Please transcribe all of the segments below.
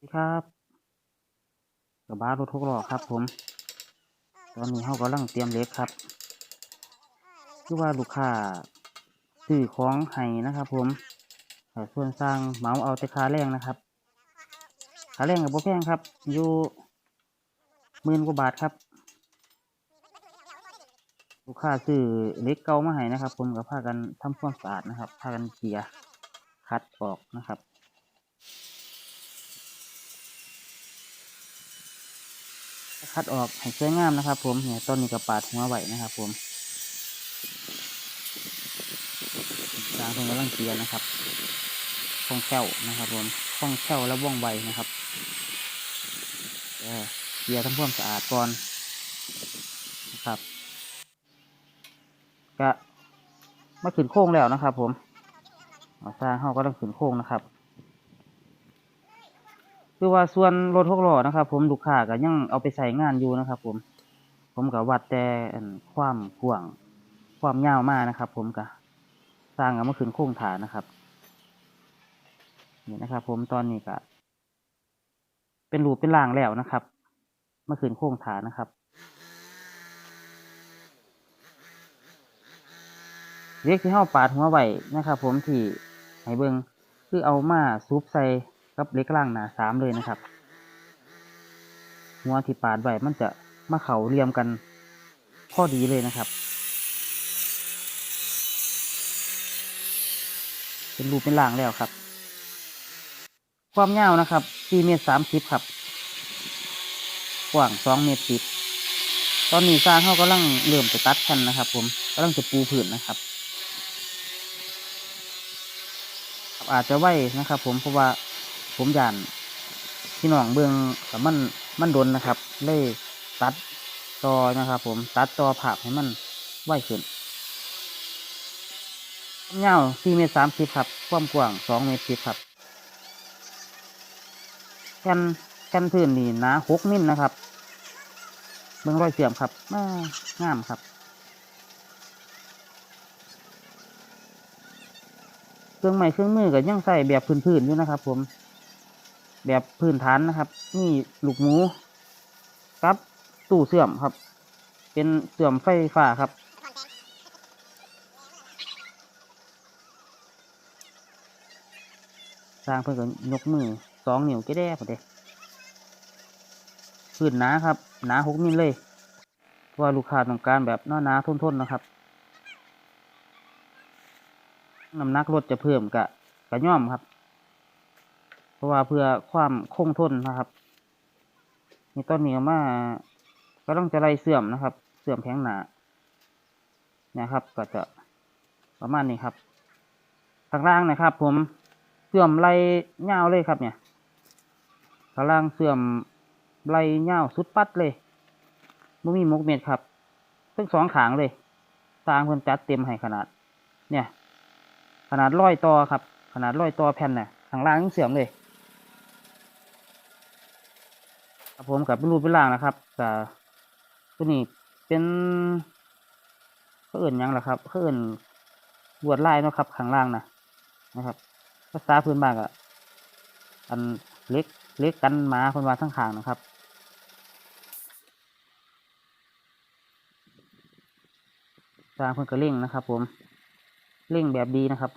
สวัสดีครับกับบารถทุกล้อครับ ผม ตอนนี้เขากำลังเตรียมเล็กครับคือว่าลูกค้าซื้อของให้นะครับ ผมส่วนสร้างเมาเอาแต่ค่าแรงนะครับค่าแรงกับโบแพงครับ อยู่หมื่นกว่าบาทครับ ลูกค้าซื้อเล็กเก่ามาให้นะครับ ผมกับพากันทำความสะอาดนะครับพากันเกลี่ยคัดออกนะครับ คัดออกให้สวยงามนะครับ ผมเนี่ยต้นนี้ก็ปาดหัวไหวนะครับ ผมสร้างเพิ่งกำลังเกียร์นะครับคล่องแคล่วนะครับ ผมคล่องแคล่วและว่องไวนะครับเออเกียร์ทำความสะอาดก่อนนะครับก็มาขึ้นโค้งแล้วนะครับ ผมสร้างเขาก็ต้องขึ้นโค้งนะครับ คือว่าส่วนรถหกล้อนะครับ ผมลูกค้าก็ยังเอาไปใส่งานอยู่นะครับ ผม ผมก็วัดแต่ความกว้างความยาวมากนะครับ ผมก็สร้างเอามาขึ้นโครงฐานนะครับนี่นะครับ ผมตอนนี้ก็เป็นรูปเป็นร่างแล้วนะครับ เมาขึ้นโครงฐานนะครับเรียกที่เ้าปาดหัวไหวนะครับ ผมที่ให้เบิงคือเอามาซุปใส่ กับเล็กล่างหนาสามเลยนะครับ หัวที่ปาดไว้มันจะมาเข่าเรียมกันพอดีเลยนะครับ เป็นรูปเป็นร่างแล้วครับ ความยาวนะครับ4เมตร30ครับกว้าง2เมตร10ตอนนี้สร้างเขากำลังเริ่มจะตัดแผ่นนะครับ ผมกำลังจะปูผืนนะครับอาจจะไหวนะครับ ผมเพราะว่า ผมยานพี่น้องเบืองกับมันมันโดนนะครับ เลยตัดต่อนะครับ ผมตัดต่อผักให้มันไหวขึ้นความยาว4เมตร30ครับ ความกว้าง2เมตร10ครับแผ่นแผ่นพื้นนี่หนา6มิลนะครับเบื้องรอยเสื่อมครับมางามครับเครื่องไม้เครื่องมือก็ยังใส่แบบพื้นๆอยู่นะครับ ผม แบบพื้นฐานนะครับ นี่ลูกหมูครับตู้เสื่อมครับ เป็นเสื่อมไฟฟ้าครับ สร้างเพื่อก็ยกมือสองนิ้วก็ได้พอดีพื้นหนาครับหนาหกมิลเลยเพราะว่าลูกค้าต้องการแบบหนาๆทนๆนะครับน้ำหนักรถจะเพิ่มกะกะย่อมครับ เพราะว่าเพื่อความคงทนนะครับนี่ต้นนี้เอามาก็ต้องจะไล่เสื่อมนะครับ เสื่อมแผงหนาเนี่ยครับ ก็จะประมาณนี้ครับข้างล่างนะครับ ผมเสื่อมไล่เงาเลยครับเนี่ยข้างล่างเสื่อมไล่เงาสุดปัดเลยไม่มีมุกเม็ดครับทั้งสองขางเลยสร้างเพิ่นจัดเต็มให้ขนาด เนี่ย ขนาดร้อยต่อครับ ขนาดร้อยต่อแผ่นน่ะข้างล่างยังเสื่อมเลย ครับผมกับเป็นรูปเป็นร่างนะครับกับตัวนี้เป็นเขาเอื่นยังล่ะครับเขาเอื่นบวดลายนะครับข้างล่างนะนะครับภาษาพื้นบ้านก็อันเล็กเล็กกันหมาคนว่าทั้งขางนะครับสร้างเพิ่นก็เร่งนะครับ ผมเร่งแบบดีนะครับ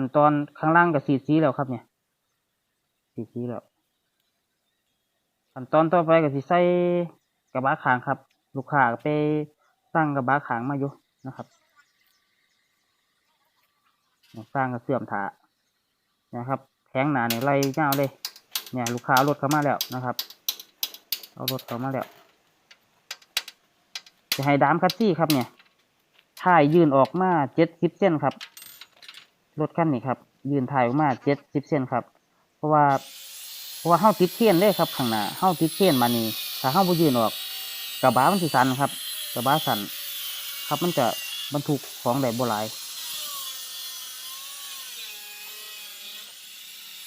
ขั้นตอนข้างล่างก็สีสีแล้วครับเนี่ยสีสีแล้วขั้นตอนต่อไปก็สิใส่กระบะขางครับ ลูกค้าไปตั้งกระบะขางมาอยู่นะครับสร้างกระเสื่อมถานะครับแข็งหนาเนี่ยไล่เงาเลย เนี่ยลูกค้ารถเข้ามาแล้วนะครับ เอารถเข้ามาแล้ว จะให้ดามคัตซี่ครับเนี่ยถ่ายยืนออกมาเจ็ดสิบเส้นครับ รถคันนี้ครับ ยืนถ่ายออกมาเจ็ดสิบเส้นครับ เพราะว่า เพราะว่าเฮาติดเทียนเลยครับข้างหน้าเฮาติดเทียนมานี่ถ้าเฮาบ่ยืนออก กระบะมันสิสันครับ กระบะสันครับมันจะบรรทุกของได้บ่หลาย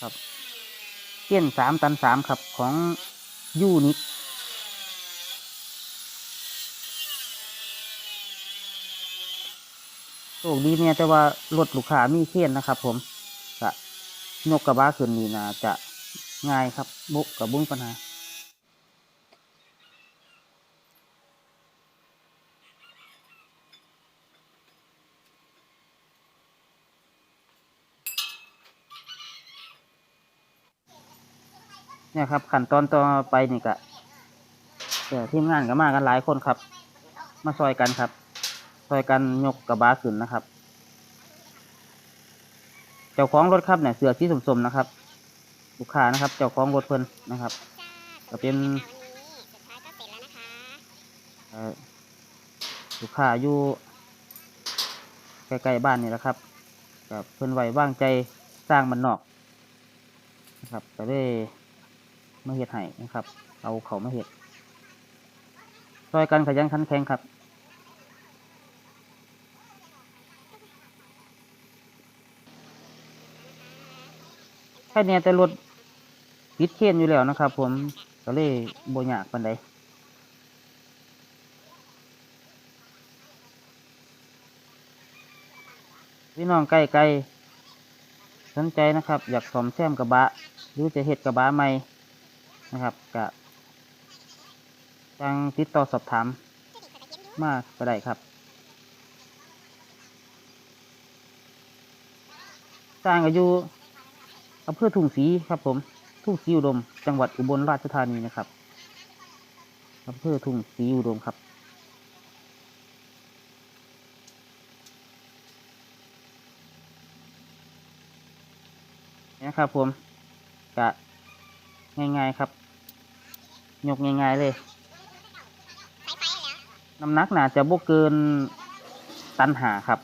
ครับเทียนสามตันสามครับของยูนิค โชคดีเนี่ยแต่ว่ารถลูกค้ามีเขียนนะครับ ผมกะยกกระบะขึ้นนี่นะจะง่ายครับบุกกับบุ้งปัญหาเนี่ยครับขั้นตอนต่อไปนี่ก็เอ่อทีมงานก็มากันหลายคนครับ มาซอยกันครับ ซอยกันยกกระบะขึ้นนะครับ เจ้าของรถครับเนี่ยเสือสีสมๆนะครับ ลูกค้านะครับ เจ้าของรถเพิ่นนะครับก็เป็นลูกค้าอยู่ใกล้ๆบ้านนี่แหละครับกับเพิ่นไว้วางใจสร้างมันนอกนะครับก็ได้มาเฮ็ดให้นะครับ เอาเขามาเฮ็ดซอยกันขยันขันแข็งครับ แค่เนี้ยแต่รถติดเคนอยู่แล้วนะครับ ผมก็เลยบ่ยากปานใดพี่น้องใกล้ๆสนใจนะครับ อยากสอมแซมกระบะ หรือจะเห็ดกระบะใหม่นะครับกะจังติดต่อสอบถาม มาก็ได้ครับสร้างอายุ อำเภอทุ่งศรีครับผม ทุ่งศรีอุดม จังหวัดอุบลราชธานีนะครับอำเภอทุ่งศรีอุดมครับ นะครับผมกะง่ายๆครับ ยกง่ายๆเลยน้ำหนักน่าจะบ่เกินตันหาครับ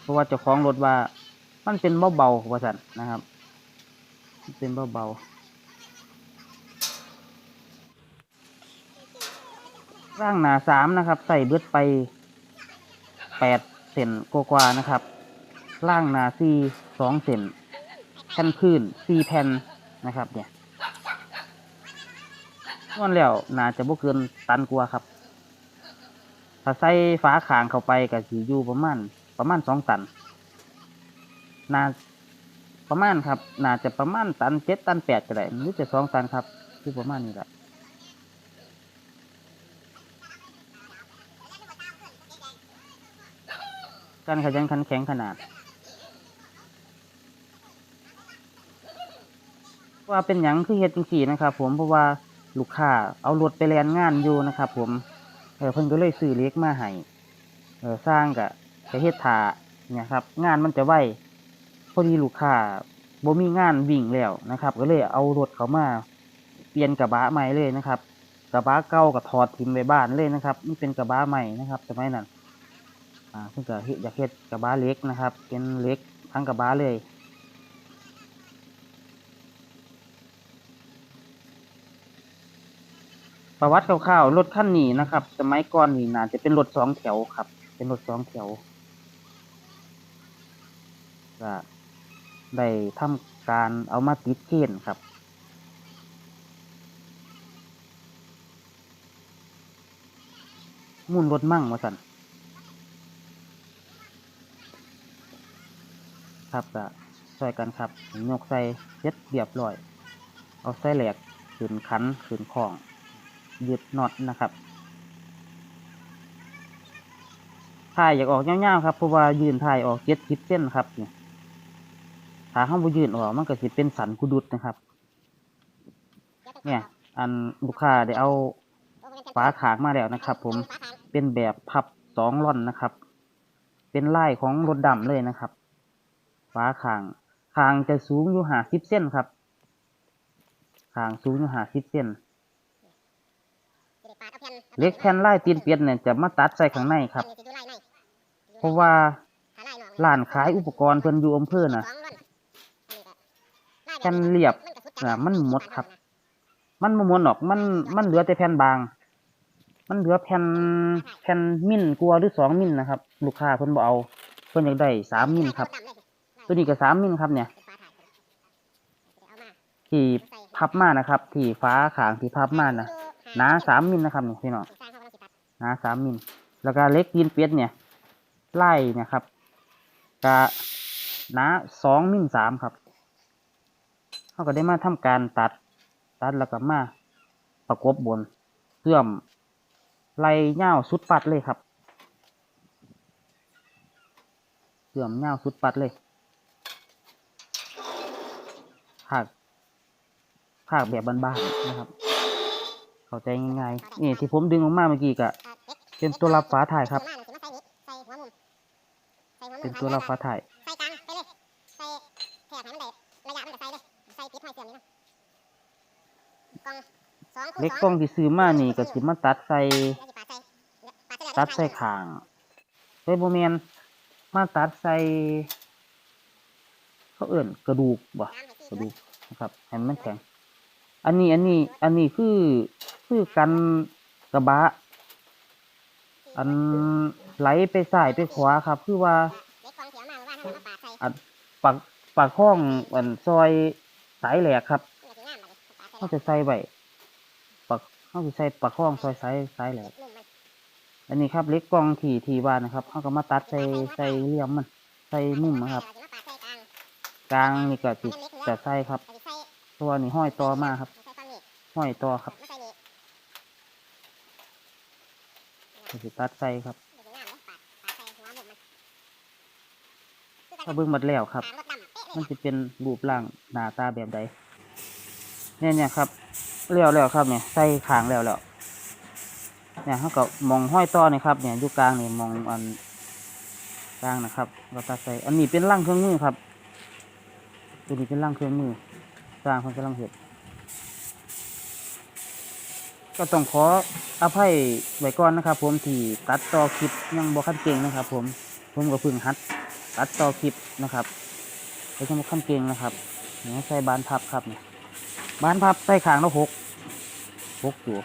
เพราะว่าเจ้าของรถว่า มันเป็นเบาๆว่าสันนะครับ เป็นเบาๆร่างหนาสามนะครับ ใส่เบิดไปแปดเซนกว่าๆนะครับล่างหนาซีสองเซนแผ่นพื้นซีแผ่นนะครับ เนี่ยนวนแล้วน่าจะบ่เกินตันกว่าครับถ้าใส่ฟ้าขางเข้าไปก็สิอยู่ประมาณประมาณสองตัน น่าประมาณครับ น่าจะประมาณตันเจ็ดตันแปดก็ได้หรือจะสองตันครับ คือประมาณนี้แหละการขยันขันแข็งขนาด ว่าเป็นหยังคือเฮ็ดจังซี่นะครับ ผมเพราะว่าลูกค้าเอารถไปแลนงานอยู่นะครับ ผมเออเพิ่นก็เลยซื้อเล็กมาให้เออสร้างกะจะเฮ็ดท่าเนี่ยครับ งานมันจะไว พอดีลูกค้าบ่มีงานวิ่งแล้วนะครับ ก็เลยเอารถเขามาเปลี่ยนกระบะใหม่เลยนะครับ กระบะเก่าก็ถอดทิ้งไว้บ้านเลยนะครับนี่เป็นกระบะใหม่นะครับสมัยนั้นอ่าเพิ่นก็เฮ็ดอยากเฮ็ดกระบะเล็กนะครับ เป็นเล็กทั้งกระบะเลยประวัติคร่าวๆรถคันนี้นะครับ สมัยก่อนนี่น่าจะเป็นรถสองแถวครับ เป็นรถสองแถวก็ ได้ทำการเอามาติดเกณฑ์ครับ มุ่นรถมั่งมาสั่นครับก็ช่วยกันครับยกใส่เย็ดเรียบร้อย เอาใส่แหลกขืนขันขืนของยึดน็อตนะครับถ่ายอยากออกเงาวๆครับเพราะว่ายืนถ่ายออกเจ็ดสิบเส้นครับเนี่ย ถ้าห้องบยืนออกมันก็สิเป็นสันกุดุดนะครับ เนี่ย อันลูกค้าได้เอาฝาขางมาแล้วนะครับ ผมเป็นแบบพับสองล่อนนะครับ เป็นลายของรถดำเลยนะครับฝาขางขางจะสูงอยู่หาสิบเส้นครับขางสูงอยู่หาสิบเส้นเล็กแผ่นไลายตีนเปียนเนี่ยจะมาตัดใส่ข้างในครับ เพราะว่าร้านขายอุปกรณ์เพิ่นอยู่อำเภอน่ะ ผ่นเรียบน่ะมันหมดครับ มันบ่หมดหรอก มันมันเหลือแต่แผ่นบาง มันเหลือแผ่นแผ่นมิลกว่าหรือสองมิลนะครับ ลูกค้าเพิ่นบ่เอาเพิ่นอยากได้สามมิลครับ ตัวนี้ก็สามมิลครับเนี่ย ที่พับมานะครับ ที่ฟ้าขางที่พับมานะหนาสามมิลนะครับนี่พี่น้องหนาสามมิลแล้วก็เล็กตีนเป็ดเนี่ย ไล่เนี่ยครับกะหนาสองมิลสามครับ เขาก็ได้มาทำการตัด ตัดแล้วก็มาประกบบนเสื่อมไล่เง่าวสุดปัดเลยครับเสื่อมเง่าวสุดปัดเลยภาคภาคแบบบ้านๆนะครับ เข้าใจง่ายๆนี่ที่ผมดึงออกมาเมื่อกี้ก็เป็นตัวรับฝาถ่ายครับ เป็นตัวรับฝาถ่าย เล็กกล้องที่ซื้อมานี่ก็สิมาตัดใส่ตัดใส่ขางเฮ้ยโบแมนมาตัดใส่เขาเอื่นกระดูกบ่กระดูกนะครับให้มันแข็ง อันนี้อันนี้ อันนี้คือคือกันกระบะ อันไหลไปซ้ายไปขวาครับ คือว่าอันมาปาดใส่อันปากปากข้องอันซอยสายแหลกครับก็สิงามบัดนี้ปาดใส่เขาจะใส่ไว้ป เขาจะใส่ปากข้องซอยสายสายแหลกนุ่มมันอันนี้ครับเล็กกล้องที่ที่บ้านนะครับเขาก็มาตัดใส่ใส่เหลี่ยมมัน ใส่มุมนะครับสิมาปาดใส่กลางกลางนี่ก็สิจะใส่ครับก็สิใส่ตัวนี้ห้อยต่อมาครับใส่ฝั่งนี้ห้อยต่อครับมาใส่นี่ก็สิตัดใส่ครับก็สิงามเลยปาดปาดใส่หัวมุมมันคือกันถ้าเบิ่งหมดแล้วครับถามรถดำเป๊ะเลยมันจะเป็นรูปร่างหน้าตาแบบใดเนี่ยเนี่ยครับ แล้วแล้วครับเนี่ยใส่ขางแล้วแล้วเนี่ยเขาก็มองห้อยต่อนี่ครับเนี่ยอยู่กลางเนี่ยมองอันกลางนะครับ เราตัดใส่อันนี้เป็นร่างเครื่องมือครับ ตัวนี้เป็นร่างเครื่องมือสร้างคนกำลังเห็ดก็ต้องขออภัยไว้ก่อนนะครับ ผมที่ตัดต่อคลิปยังบ่คันเก่งนะครับ ผมผมก็พิ่งหัดตัดต่อคลิปนะครับไปจังบ่คันเก่งนะครับเนี่ยใส่บานพับครับเนี่ยบานพับใส่ขางแล้วหก หกอยู่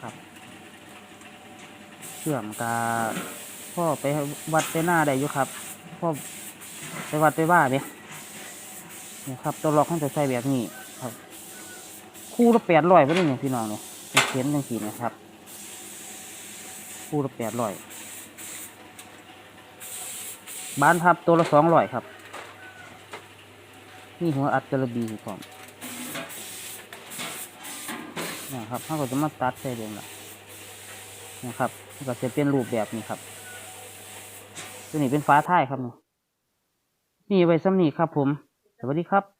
ครับเชื่อมกาพ่อไปวัดไปหน้าได้อยู่ครับพ่อไปวัดไปว่าเนี่ยนี่ยครับตัวล็อกมันจะใส่แบบนี้ครับคู่ละแปดร้อยไปเลยเนี่ยพี่น้องเนี่ยเป็นเข็มจังสีนะครับ คู่ละแปดร้อยบ้านพับตัวละสองร้อยครับ นี่หัวอัดกระบีก่อน นะครับเขาก็จะมาตัดใส่เองละนะครับก็จะเป็นรูปแบบนี้ครับตัวนี้เป็นฟ้าท้ายครับนี่นี่ไว้ซ้ำนี่ครับผม สวัสดีครับ